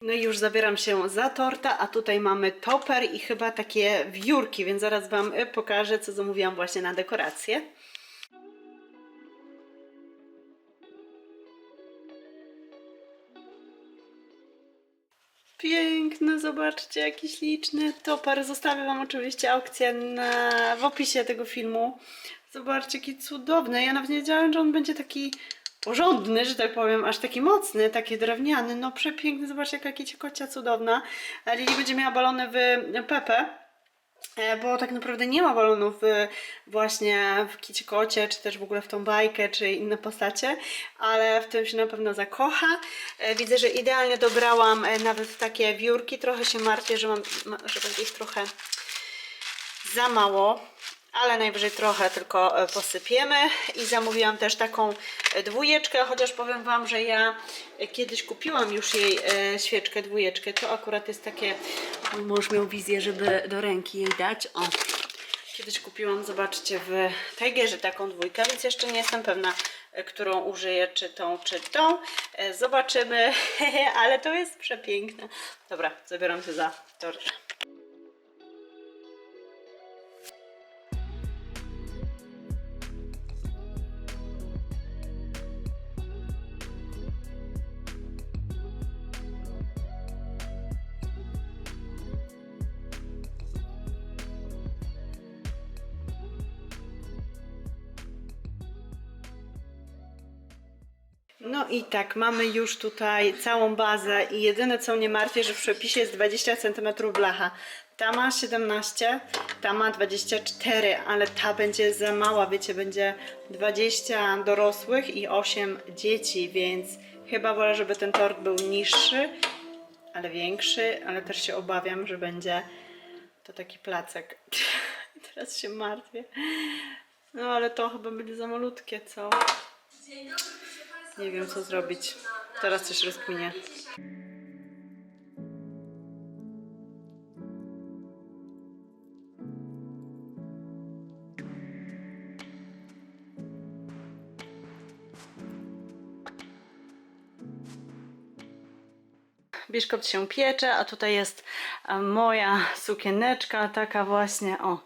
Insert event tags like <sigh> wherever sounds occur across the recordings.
No i już zabieram się za torta, a tutaj mamy toper i chyba takie wiórki, więc zaraz Wam y, pokażę, co zamówiłam właśnie na dekorację. Piękny, zobaczcie, jaki śliczny topar. Zostawię Wam oczywiście aukcję na, w opisie tego filmu. Zobaczcie, jaki cudowny. Ja nawet nie wiedziałam, że on będzie taki porządny, że tak powiem, aż taki mocny, taki drewniany. No przepiękny, zobaczcie, jaka kicia cudowna. Lili będzie miała balony w Pepe. E, Bo tak naprawdę nie ma balonów właśnie w Kicie Kocie, czy też w ogóle w tą bajkę, czy inne postacie, ale w tym się na pewno zakocha. E, Widzę, że idealnie dobrałam e, nawet takie wiórki. Trochę się martwię, że, mam, ma- że będzie ich trochę za mało, ale najwyżej trochę tylko e, posypiemy. I zamówiłam też taką e, dwójeczkę, chociaż powiem Wam, że ja e, kiedyś kupiłam już jej świeczkę, dwójeczkę. To akurat jest takie, mój mąż miał wizję, żeby do ręki jej dać. O, kiedyś kupiłam, zobaczcie, w Tigerze taką dwójkę, więc jeszcze nie jestem pewna, którą użyję, czy tą, czy tą. Zobaczymy, <laughs> ale to jest przepiękne. Dobra, zabieram się za tort. No i tak, mamy już tutaj całą bazę i jedyne co mnie martwi, że w przepisie jest 20 cm blacha. Ta ma 17, ta ma 24, ale ta będzie za mała, wiecie, będzie 20 dorosłych i 8 dzieci, więc chyba wolę, żeby ten tort był niższy, ale większy, ale też się obawiam, że będzie to taki placek. <laughs> Teraz się martwię. No ale to chyba będzie za malutkie, co? Nie wiem co zrobić. Teraz coś rozkminię. Biszkopt się piecze, a tutaj jest e, moja sukieneczka, taka właśnie, o,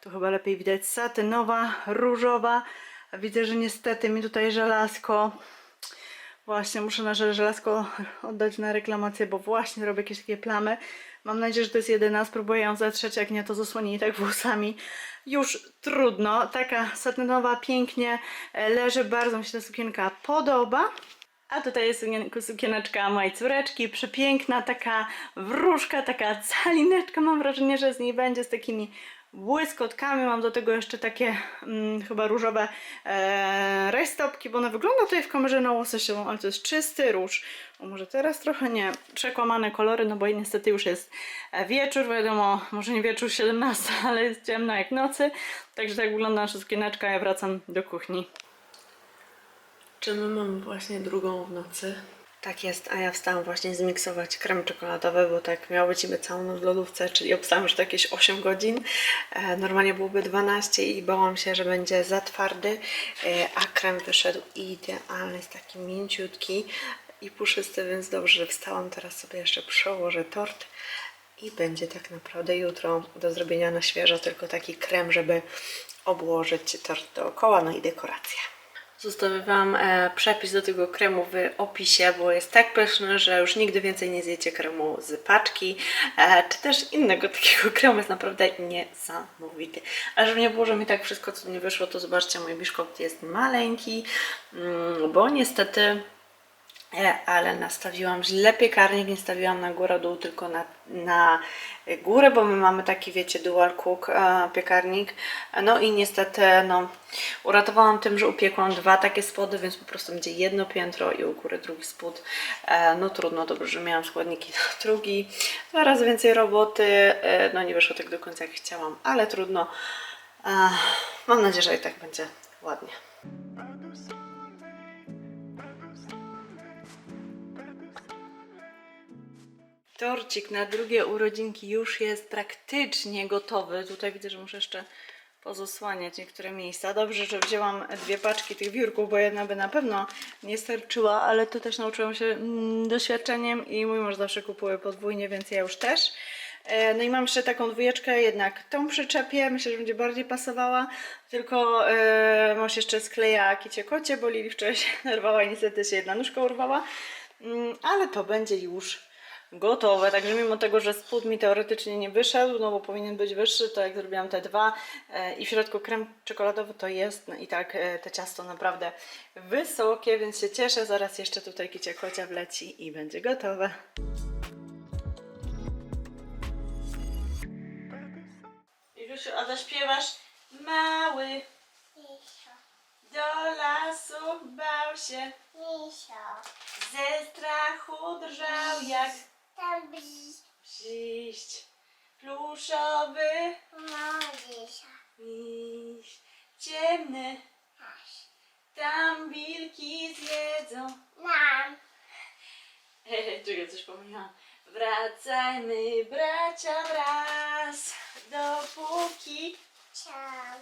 tu chyba lepiej widać, satynowa, różowa. Widzę, że niestety mi tutaj żelazko Właśnie, muszę nasze żelazko oddać na reklamację, bo właśnie robię jakieś takie plamy. Mam nadzieję, że to jest jedyna. Spróbuję ją zetrzeć, jak nie, to zasłonię jej tak włosami. Już trudno. Taka satynowa, pięknie e, leży. Bardzo mi się ta sukienka podoba. A tutaj jest sukien- sukieneczka mojej córeczki, przepiękna, taka wróżka, taka calineczka. Mam wrażenie, że z niej będzie z takimi błyskotkami. Mam do tego jeszcze takie mm, chyba różowe e, rajstopki, bo ona wygląda tutaj w kamerze na łososiową, ale to jest czysty róż. O, może teraz trochę nie. Przekłamane kolory, no bo niestety już jest wieczór, wiadomo, może nie wieczór 17, <laughs> ale jest ciemno jak nocy. Także tak wygląda nasza sukieneczka, ja wracam do kuchni. Czy my mamy właśnie drugą w nocy? Tak jest, a ja wstałam właśnie zmiksować krem czekoladowy, bo tak miało być niby całą noc w lodówce, czyli obstałam, że to jakieś 8 godzin. E, normalnie byłoby 12 i bałam się, że będzie za twardy, e, a krem wyszedł idealny, jest taki mięciutki i puszysty, więc dobrze, że wstałam. Teraz sobie jeszcze przełożę tort i będzie tak naprawdę jutro do zrobienia na świeżo, tylko taki krem, żeby obłożyć tort dookoła, no i dekoracje. Zostawię Wam e, przepis do tego kremu w opisie, bo jest tak pyszny, że już nigdy więcej nie zjecie kremu z paczki, e, czy też innego takiego <laughs> kremu jest naprawdę niesamowity. Ale żeby nie było, że mi tak wszystko co nie wyszło, to zobaczcie, mój biszkopt jest maleńki, mm, bo niestety ale nastawiłam źle piekarnik, nie stawiłam na górę dół, tylko na, na górę, bo my mamy taki, wiecie, dual cook e, piekarnik. No i niestety, no, uratowałam tym, że upiekłam dwa takie spody, więc po prostu będzie jedno piętro i u góry drugi spód. E, no trudno, dobrze, że miałam składniki na drugi. Dwa razy więcej roboty, e, no nie wyszło tak do końca jak chciałam, ale trudno. E, mam nadzieję, że i tak będzie ładnie. Torcik na drugie urodzinki już jest praktycznie gotowy. Tutaj widzę, że muszę jeszcze pozasłaniać niektóre miejsca. Dobrze, że wzięłam dwie paczki tych wiórków, bo jedna by na pewno nie starczyła, ale to też nauczyłam się mm, doświadczeniem i mój mąż zawsze kupuje podwójnie, więc ja już też. E, No i mam jeszcze taką dwójeczkę, jednak tą przyczepię, myślę, że będzie bardziej pasowała, tylko e, mąż jeszcze skleja kicie kocie, bo Lili wczoraj się <laughs> nerwała i niestety się jedna nóżka urwała, Mm, ale to będzie już gotowe, także mimo tego, że spód mi teoretycznie nie wyszedł, no bo powinien być wyższy, to jak zrobiłam te dwa e, i w środku krem czekoladowy to jest, no i tak e, te ciasto naprawdę wysokie, więc się cieszę, zaraz jeszcze tutaj kicie kocia wleci i będzie gotowe. Jusiu, a zaśpiewasz? Mały. Misio, do lasu bał się, misio, ze strachu drżał jak tam bzz, Przyjść pluszowy. Młodzieża, miś. Ciemny, aż tam wilki zjedzą. nam, <laughs> czekaj, coś pomyliłam. Wracajmy bracia wraz, dopóki ciał,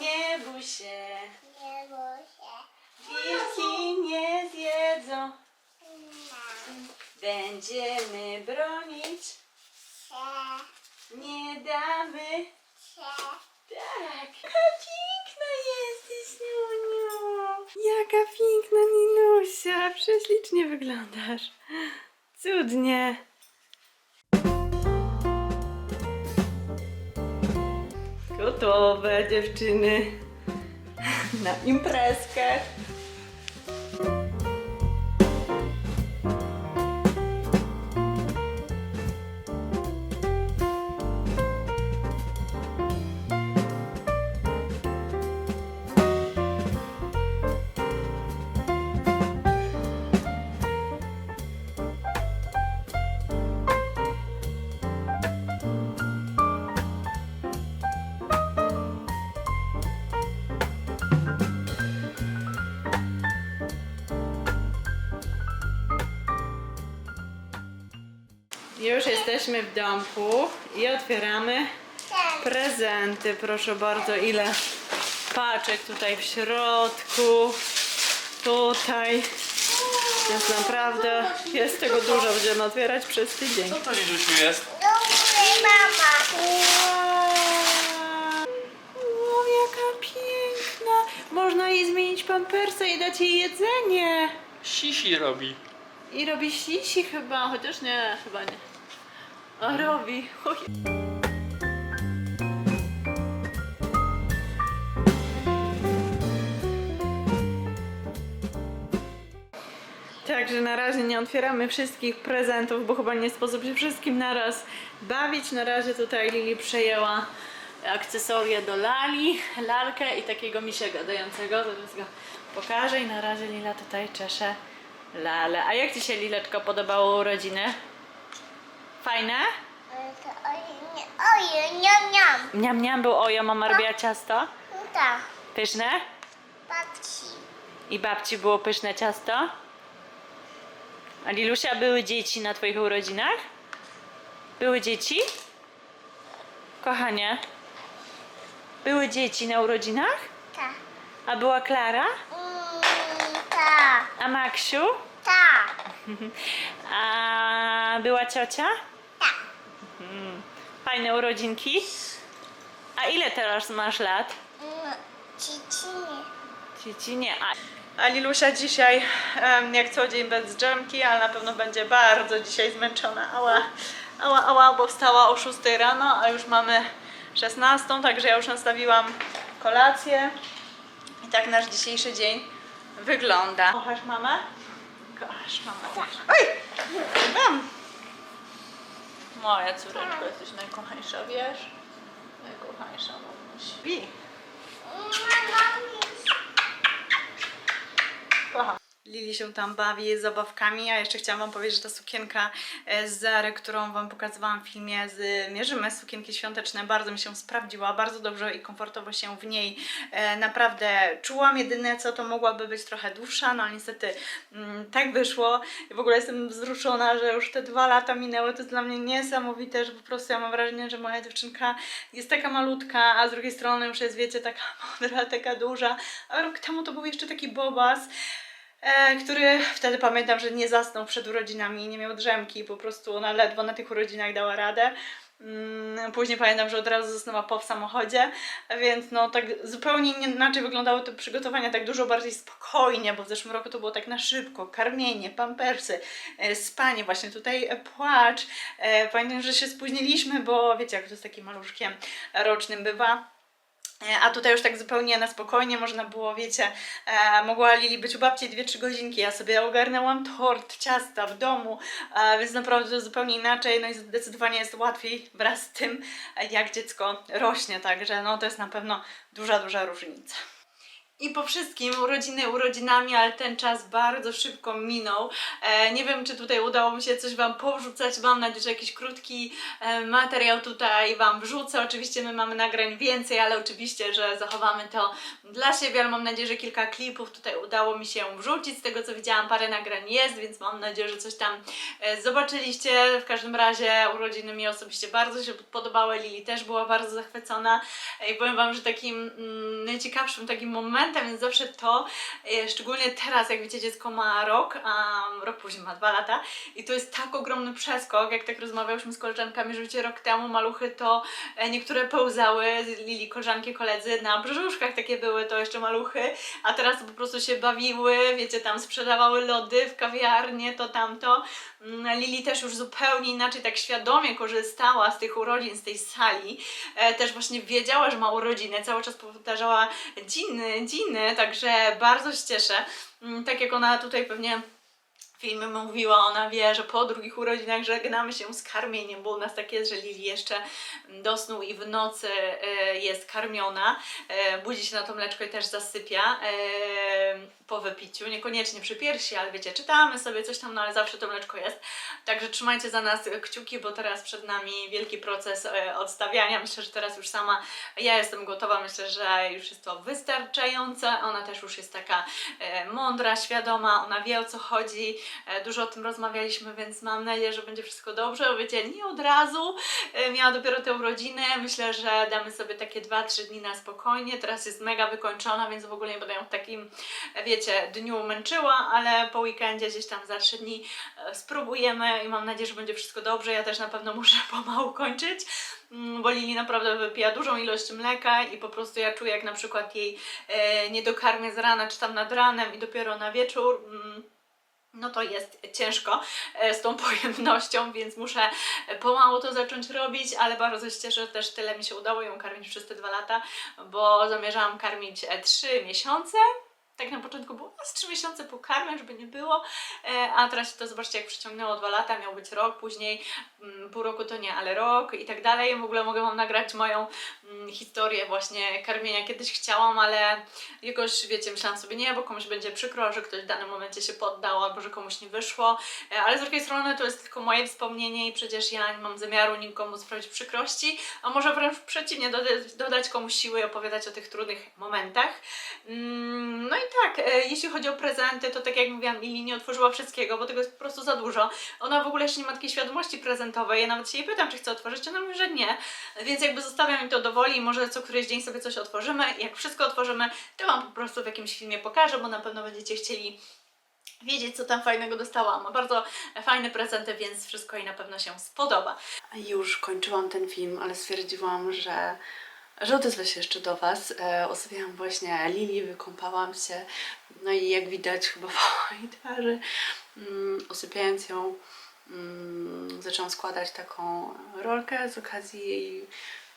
nie bój się, nie bój się, wilki nie zjedzą. Będziemy bronić, się, nie damy. się, Tak. Jaka piękna jesteś, Niuniu. Jaka piękna Ninusia. Prześlicznie wyglądasz. Cudnie. Gotowe dziewczyny na imprezkę. Już jesteśmy w domku i otwieramy prezenty. Proszę bardzo, ile paczek tutaj w środku. Tutaj. Więc naprawdę jest tego dużo. Będziemy otwierać przez tydzień. Co to Lilusiu jest? mama, Wow, jaka piękna. Można jej zmienić pampersa i dać jej jedzenie. Sisi robi. I robi sisi chyba, chociaż nie, chyba nie. A robi. Także na razie nie otwieramy wszystkich prezentów, bo chyba nie sposób się wszystkim naraz bawić. Na razie tutaj Lili przejęła akcesoria do Lali, lalkę i takiego misia gadającego. Zaraz go pokażę i na razie Lila tutaj czesze lalę. A jak Ci się Lileczko podobało urodziny? Fajne? ale to oj, nie, oj, niam, niam, Miam, miam był ojo, mama robiła ciasto. ta, Pyszne? babci, I babci było pyszne ciasto? A Lilusia, były dzieci na Twoich urodzinach? Były dzieci? Kochanie, były dzieci na urodzinach? ta, A była Klara? mm, ta, A Maksiu? A była ciocia? ta, Fajne urodzinki? A ile teraz masz lat? mm, ciciny, Dzieci nie. A, a Lilusia dzisiaj, em, jak co dzień bez dżemki, ale na pewno będzie bardzo dzisiaj zmęczona. Ała, ała, ała, bo wstała o 6 rano, a już mamy 16, także ja już nastawiłam kolację. I tak nasz dzisiejszy dzień wygląda. Kochasz mamę? Kochasz mamę. Oj! Mam! Moja córeczka, jesteś najkochańsza, wiesz? Najkochańsza mamuś. Śpi. mama, Lili się tam bawi z zabawkami, a jeszcze chciałam Wam powiedzieć, że ta sukienka e, z Zary, którą Wam pokazywałam w filmie z Mierzymy, sukienki świąteczne, bardzo mi się sprawdziła, bardzo dobrze i komfortowo się w niej e, naprawdę czułam. Jedyne co, to mogłaby być trochę dłuższa, no ale niestety mm, tak wyszło. W ogóle jestem wzruszona, że już te dwa lata minęły, to jest dla mnie niesamowite, że po prostu ja mam wrażenie, że moja dziewczynka jest taka malutka, a z drugiej strony już jest, wiecie, taka <laughs> mądra, taka duża. A rok temu to był jeszcze taki bobas e, który wtedy pamiętam, że nie zasnął przed urodzinami, nie miał drzemki, po prostu ona ledwo na tych urodzinach dała radę. Mm, Później pamiętam, że od razu zasnęła po w samochodzie, więc no tak zupełnie inaczej wyglądały te przygotowania, tak dużo bardziej spokojnie, bo w zeszłym roku to było tak na szybko, karmienie, pampersy, e, spanie, właśnie tutaj e, płacz. Pamiętam, że się spóźniliśmy, bo wiecie, jak to z takim maluszkiem rocznym bywa. E, A tutaj już tak zupełnie na spokojnie można było, wiecie, e, mogła Lili być u babci 2-3 godzinki. Ja sobie ogarnęłam tort, ciasta w domu, e, więc naprawdę zupełnie inaczej. No i zdecydowanie jest łatwiej wraz z tym, jak dziecko rośnie. Także no to jest na pewno duża, duża różnica. I po wszystkim urodziny urodzinami, ale ten czas bardzo szybko minął. E, nie wiem, czy tutaj udało mi się coś Wam powrzucać. Mam nadzieję, że jakiś krótki e, materiał tutaj Wam wrzucę. Oczywiście my mamy nagrań więcej, ale oczywiście, że zachowamy to dla siebie, ale mam nadzieję, że kilka klipów tutaj udało mi się wrzucić. Z tego co widziałam, parę nagrań jest, więc mam nadzieję, że coś tam e, zobaczyliście. W każdym razie urodziny mi osobiście bardzo się podobały. Lili też była bardzo zachwycona. I powiem Wam, że takim mm, najciekawszym takim momentem jest zawsze to, e, szczególnie teraz, jak wiecie, dziecko ma rok, a rok później ma dwa lata i to jest tak ogromny przeskok, jak tak rozmawiałyśmy z koleżankami, że wiecie, rok temu maluchy to e, niektóre pełzały, Lili, koleżanki, koledzy na brzuszkach takie były, to jeszcze maluchy, a teraz po prostu się bawiły, wiecie, tam sprzedawały lody w kawiarnie, to tamto. Mm, Lili też już zupełnie inaczej, tak świadomie korzystała z tych urodzin, z tej sali. E, też właśnie wiedziała, że ma urodziny, cały czas powtarzała dziny, dziny, także bardzo się cieszę. Mm, Tak jak ona tutaj pewnie filmy mówiła, ona wie, że po drugich urodzinach żegnamy się z karmieniem, bo u nas tak jest, że Lili jeszcze do snu i w nocy e, jest karmiona, e, budzi się na to mleczko i też zasypia e, po wypiciu, niekoniecznie przy piersi, ale wiecie, czytamy sobie coś tam, no ale zawsze to mleczko jest, także trzymajcie za nas kciuki, bo teraz przed nami wielki proces odstawiania, myślę, że teraz już sama ja jestem gotowa, myślę, że już jest to wystarczające, ona też już jest taka mądra, świadoma, ona wie o co chodzi, Dużo o tym rozmawialiśmy, więc mam nadzieję, że będzie wszystko dobrze. Wiecie, nie od razu. E, Miała dopiero te urodziny. Myślę, że damy sobie takie 2-3 dni na spokojnie. Teraz jest mega wykończona, więc w ogóle nie będę ją w takim, e, wiecie, dniu męczyła, ale po weekendzie gdzieś tam za 3 dni e, spróbujemy i mam nadzieję, że będzie wszystko dobrze. Ja też na pewno <laughs> muszę pomału kończyć. mm, Bo Lili naprawdę wypija dużą ilość mleka i po prostu ja czuję, jak na przykład jej e, nie dokarmię z rana czy tam nad ranem i dopiero na wieczór. No to jest ciężko e, z tą pojemnością, więc muszę pomału to zacząć robić, ale bardzo się cieszę, że też tyle mi się udało ją karmić przez te dwa lata, bo zamierzałam karmić e, trzy miesiące. Tak na początku było z trzy miesiące pokarmię, żeby nie było, e, a teraz to zobaczcie jak przyciągnęło dwa lata, miał być rok, później mm, pół roku to nie, ale rok i tak dalej. W ogóle mogę Wam nagrać moją mm, historię właśnie karmienia. Kiedyś chciałam, ale jakoś, wiecie, myślałam sobie nie, bo komuś będzie przykro, że ktoś w danym momencie się poddał, albo że komuś nie wyszło, E, ale z drugiej strony to jest tylko moje wspomnienie i przecież ja nie mam zamiaru nikomu sprawić przykrości, a może wręcz przeciwnie, dodać, dodać komuś siły i opowiadać o tych trudnych momentach. Mm, No i tak, e, jeśli chodzi o prezenty, to tak jak mówiłam, Lili nie otworzyła wszystkiego, bo tego jest po prostu za dużo. Ona w ogóle jeszcze nie ma takiej świadomości prezentowej, ja nawet się jej pytam, czy chce otworzyć, ona mówi, że nie, więc jakby zostawiam im to do woli może co któryś dzień sobie coś otworzymy. Jak wszystko otworzymy, to Wam po prostu w jakimś filmie pokażę, bo na pewno będziecie chcieli wiedzieć, co tam fajnego dostałam. Ma bardzo fajne prezenty, więc wszystko jej na pewno się spodoba. Już kończyłam ten film, ale stwierdziłam, że że odezwę się jeszcze do Was. E, właśnie Lili, wykąpałam się, no i jak widać chyba <laughs> po mojej twarzy, mm, ją, mm, zaczęłam składać taką rolkę z okazji jej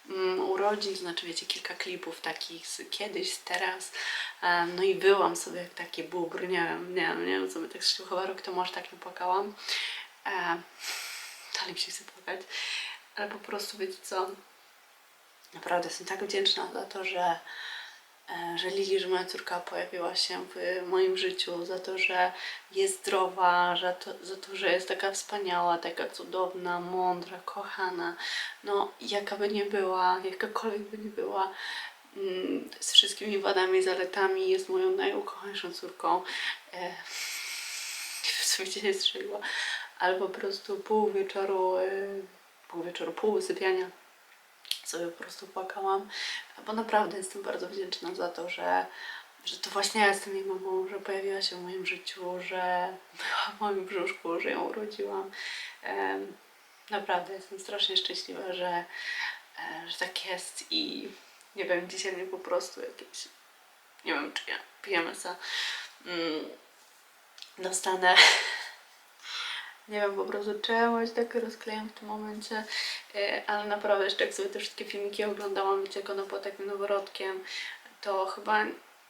mm, urodzin, znaczy wiecie, kilka klipów takich z kiedyś, z teraz. E, No i byłam sobie jak taki bubr, nie wiem, nie wiem, nie wiem, co my tak szło, chyba rok temu aż tak nie płakałam. E, <laughs> Dalej mi się chce płakać, ale po prostu wiecie co, naprawdę jestem tak wdzięczna za to, że e, że Lili, że moja córka pojawiła się w moim życiu, za to, że jest zdrowa, za to, za to że jest taka wspaniała, taka cudowna, mądra, kochana. No, jaka by nie była, jakakolwiek by nie była, mm, z wszystkimi wadami zaletami, jest moją najukochańszą córką. E, co mi się strzeliło, ale po prostu pół wieczoru, e, pół wieczoru, pół wysypiania sobie po prostu płakałam, bo naprawdę jestem bardzo wdzięczna za to, że, że to właśnie ja jestem jej mamą, że pojawiła się w moim życiu, że była w moim brzuszku, że ją urodziłam. Naprawdę jestem strasznie szczęśliwa, że, e, że tak jest i nie wiem, dzisiaj mnie po prostu jakieś, nie wiem czy ja pijemy za mm, dostanę <laughs> nie wiem po prostu czemu się tak rozklejam w tym momencie, e, ale naprawdę jeszcze jak sobie te wszystkie filmiki oglądałam, wiecie, jak ona takim noworodkiem, to chyba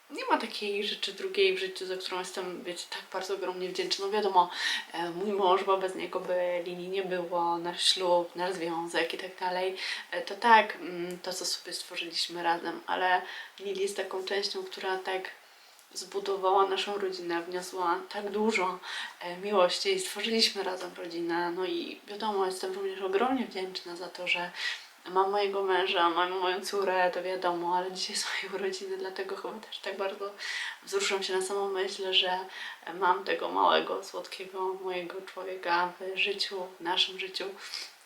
nie ma takiej rzeczy drugiej w życiu, za którą jestem, wiecie, tak bardzo ogromnie wdzięczna. No wiadomo, e, mój mąż, bo bez niego by linii nie było, nasz ślub, nasz związek i tak dalej, e, to tak, mm, to co sobie stworzyliśmy razem, ale Lili jest taką częścią, która tak zbudowała naszą rodzinę, wniosła tak dużo e, miłości i stworzyliśmy razem rodzinę. No i wiadomo, jestem również ogromnie wdzięczna za to, że mam mojego męża, mam moją córę, to wiadomo, ale dzisiaj są jej urodziny, dlatego chyba też tak bardzo wzruszam się na samą myśl, że mam tego małego, słodkiego mojego człowieka w życiu, w naszym życiu,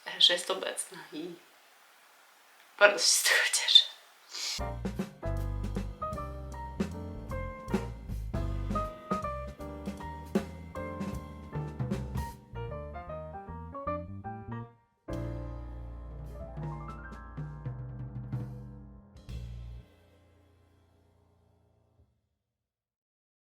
e, że jest obecna i bardzo się z tego cieszę.